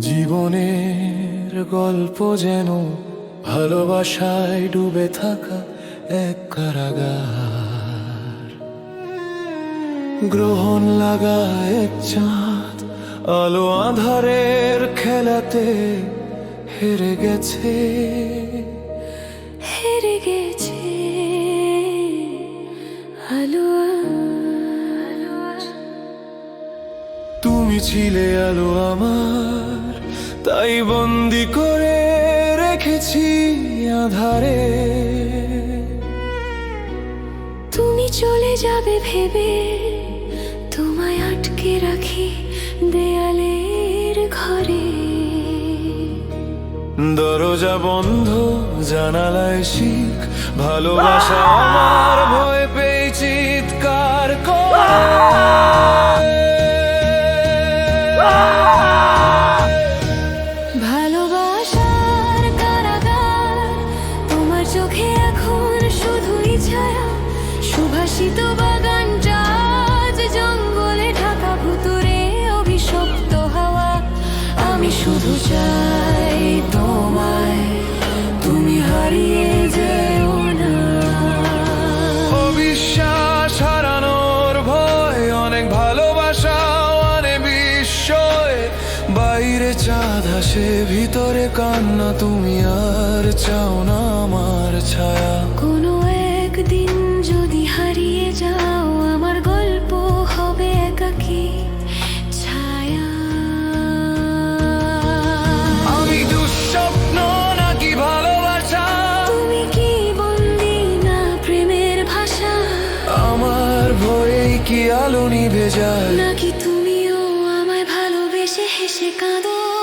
জীবনের গল্প যেন ভালোবাসায় ডুবে থাকা এক কারাগার। গ্রহণ লাগা এক চাঁদ। আলো আধারের খেলাতে হেরে গেছে। হেরে গেছে। আলো তুমি ছিলে আলো আমার তাই বন্দি করে রেখেছি আধারে। তুমি চলে যাবে ভেবে তোমায় আটকে রাখি দেয়ালের ঘরে। দরজা বন্ধ জানালায় শিখ ভালোবাসা আমার ভয় পেয়ে চিৎকার করে। ভালোবাসার কারাগার তোমার চোখে এখন শুধুই ছায়া সুভাষিত বাগানটা আমি শুধু চাই তোমায়। তুমি হারিয়ে যেও না। অবিশ্বাস হারানোর ভয় অনেক ভালোবাসা অনেক বিস্ময়। বাইরে চাঁদ আসে ভিতরে কান্না তুমি আর চাও না আমার ছায়া। ভয়েই কি আলো নিভে যায়? নাকি তুমিও আমায় ভালোবেসে হেসে কাঁদো?